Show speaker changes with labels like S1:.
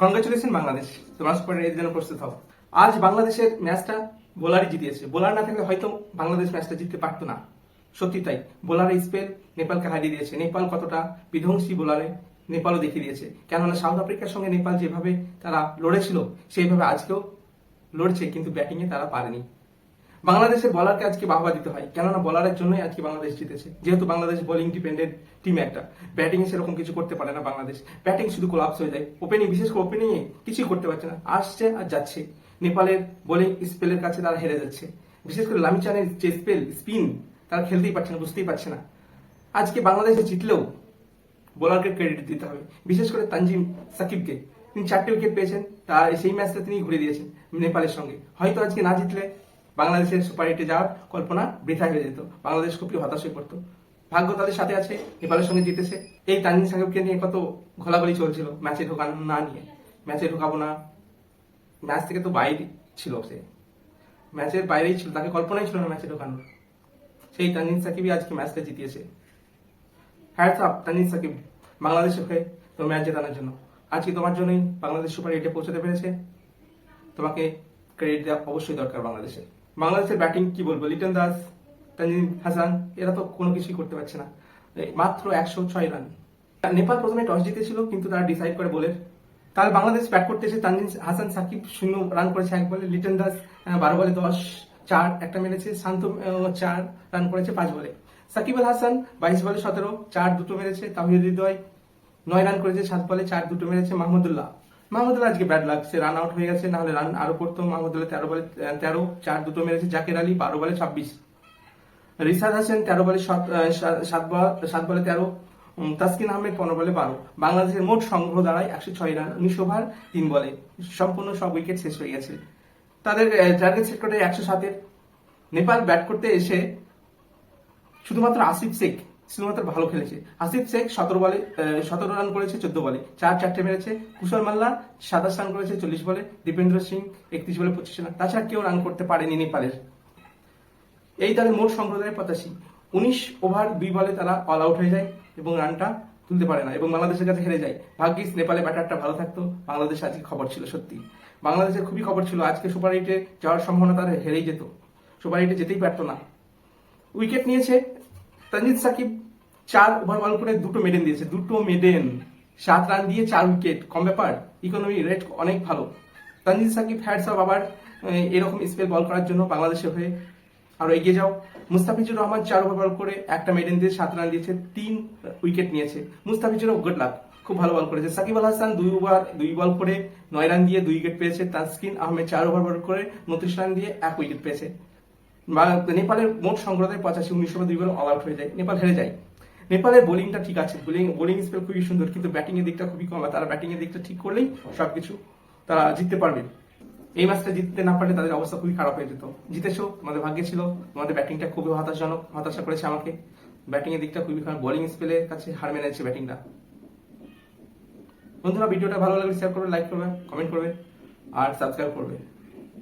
S1: Congratulation Bangladesh. তোমরা super এর জন্য প্রস্তুত হও। আজ বাংলাদেশের ম্যাচটা বোলারই জিতিয়েছে। বোলার না থাকলে হয়তো বাংলাদেশ ম্যাচটা জিততে পারতো না। সত্যি তাই। বোলার স্পেল নেপালকে হারিয়ে দিয়েছে। নেপাল কতটা বিধ্বংসী বোলারে নেপালও দেখিয়ে দিয়েছে। কেননা সাউথ আফ্রিকার সঙ্গে নেপাল যেভাবে তারা লড়েছিল, সেইভাবে আজকেও লড়ছে, কিন্তু ব্যাটিংয়ে তারা পারেনি। বাংলাদেশের বলারকে আজকে বাহবা দিতে হয়? কেননা বলারের জন্যই আজকে বাংলাদেশ জিতেছে। যেহেতু বাংলাদেশ বোলিং ডিপেন্ডেন্ট টিম একটা। ব্যাটিং সেরকম কিছু করতে পারে না বাংলাদেশ। ব্যাটিং শুধু কোলাপস হয়ে যায়। ওপেনিং বিশেষ করে ওপেনিং এ কিছুই করতে পারছে না। আসছে আর যাচ্ছে। নেপালের বোলিং স্পেলের কাছে তারা হেরে যাচ্ছে। বিশেষ করে লামিচানের যে স্পেল স্পিন তারা খেলতেই পারছে না, বুঝতেই পারছে না। আজকে বাংলাদেশে জিতলেও বোলারকে ক্রেডিট দিতে হবে। বিশেষ করে তানজিম সাকিবকে। তিনি চারটে উইকেট পেয়েছেন। তার সেই ম্যাচটা তিনি ঘুরে দিয়েছেন নেপালের সঙ্গে। হয়তো আজকে না জিতলে বাংলাদেশের সুপার এইটে যাওয়ার কল্পনা বৃথা হয়ে যেত। বাংলাদেশ খুবই হতাশ হয়ে পড়তো ভাগ্য তাদের সাথে আছে, নেপালের সঙ্গে জিতেছে। এই তানজিম সাকিবকে নিয়ে কত ঘোলাঘলি চলছিল ম্যাচে ঢোকানো না নিয়ে। ম্যাচে ঢোকাবো না। ম্যাচ থেকে তো বাইরে ছিল সে। ম্যাচের বাইরেই ছিল, তাকে কল্পনাই ছিল না ম্যাচে ঢোকানোর। সেই তানজিম সাকিবই আজকে ম্যাচটা জিতিয়েছে। হ্যাটস আপ তানজিম সাকিব বাংলাদেশের হয়ে তো ম্যাচ জেতানোর জন্য। আজকে তোমার জন্যই বাংলাদেশ সুপার এইটে পৌঁছাতে পেরেছে। তোমাকে ক্রেডিট দেওয়া অবশ্যই দরকার বাংলাদেশের বাংলাদেশের ব্যাটিং কি বলব? লিটন দাস তানজিম হাসান, এরা তো কোনো কিছুই করতে পারছে না। মাত্র একশো ছয় রান নেপাল প্রথমে টস জিতেছিল, কিন্তু তারা ডিসাইড করে বলে তাহলে বাংলাদেশ ব্যাট করতে এসে তানজিম হাসান সাকিব শূন্য রান করেছে এক বলে লিটন দাস বারো বলে দশ, চার একটা মেরেছে। শান্ত চার রান করেছে পাঁচ বলে সাকিব আল হাসান বাইশ বলে সতেরো, চার দুটো মেরেছে। তাহিদ হৃদয়, নয় রান করেছে, সাত বলে চার দুটো মেরেছে। মাহমুদুল্লাহ। মাহমুদুল্লাহ আজকে ব্যাট লাগছে রান আউট হয়ে গেছে, নাহলে রান আরও করতো মাহমুদুল্লাহ, তেরো বলে তেরো, চার দুটো মেরেছে, জাকের আলী বারো বলে ছাব্বিশ। রিসাদ হাসান তেরো বলে সাত সাত বলে তেরো তাসকিন আহমেদ পনেরো বলে বারো। বাংলাদেশের মোট সংগ্রহ দাঁড়ায় একশো ছয় রান, উনিশ ওভার, তিন বলে। সম্পূর্ণ সব উইকেট শেষ হয়ে গেছে। তাদের টার্গেট সেট করে একশো সাতের। নেপাল ব্যাট করতে এসে শুধুমাত্র আসিফ শেখ শুধুমাত্র ভালো খেলেছে। আসিফ শেখ সতেরো বলে সতেরো রান করেছে, চোদ্দ বলে। চার চারটে মেরেছে। কুশল মাল্লা সাতাশ রান করেছে, চল্লিশ বলে। দীপেন্দ্র সিং একত্রিশ বলে, পঁচিশ রান তাছাড়া কেউ রান করতে পারেনি নেপালের। এই তাদের মোট সংগ্রহের পঁচাশি। উনিশ ওভার দুই বলে তারা অল আউট হয়ে যায় এবং রানটা তুলতে পারে না এবং বাংলাদেশের কাছে হেরে যায়। ভাগ্যিস নেপালে ব্যাটারটা ভালো থাকতো। বাংলাদেশ আজকে খবর ছিল, সত্যি। বাংলাদেশের খুবই খবর ছিল, আজকে সুপার এইটে যাওয়ার সম্ভাবনা তারা হেরেই যেত। সুপার এইটে যেতেই পারতো না। উইকেট নিয়েছে তানজিদ সাকিব। চার ওভার বল করে দুটো মেডেন দিয়েছে। দুটো মেডেন সাত রান দিয়ে চার উইকেট কম ব্যাপার ইকোনমি রেট অনেক ভালো। তানজিদ সাকিব হ্যাডস অফ আবার এরকম স্পেল বল করার জন্য বাংলাদেশের হয়ে আরও এগিয়ে যাও। মুস্তাফিজুর রহমান চার ওভার বল করে একটা মেডেন দিয়ে সাত রান দিয়েছে, তিন উইকেট নিয়েছে। মুস্তাফিজুরও গুড লাক খুব ভালো বল করেছে। সাকিব আল হাসান দুই ওভার, দুই বল করে নয় রান দিয়ে দুই উইকেট পেয়েছে। তাসকিন আহমেদ চার ওভার বল করে উনত্রিশ রান দিয়ে এক উইকেট পেয়েছে। নেপালের মোট সংগ্রহে পঁচাশি উনিশ ওভার দুই বল অল আউট হয়ে যায়। নেপাল হেরে যায়। নেপালের বোলিংটা ঠিক আছে। বোলিং বোলিং স্পেল খুবই সুন্দর, কিন্তু ব্যাটিং এর দিকটা খুবই কম। তারা ব্যাটিং এর দিকটা ঠিক করলেই সবকিছু তারা জিততে পারবে। এই ম্যাচটা জিততে না পারলে তাদের অবস্থা খুবই খারাপ হয়ে যেত। জিতেছো, তোমাদের ভাগ্যে ছিল, তোমাদের ব্যাটিংটা খুবই হতাশাজনক, হতাশা করেছে আমাকে। ব্যাটিং এর দিকটা খুবই খারাপ, বোলিং স্পেলের কাছে হার মেনেছে ব্যাটিংটা। বন্ধুরা, ভিডিওটা ভালো লাগলে শেয়ার করবে লাইক করবে কমেন্ট করবে, আর সাবস্ক্রাইব করবে।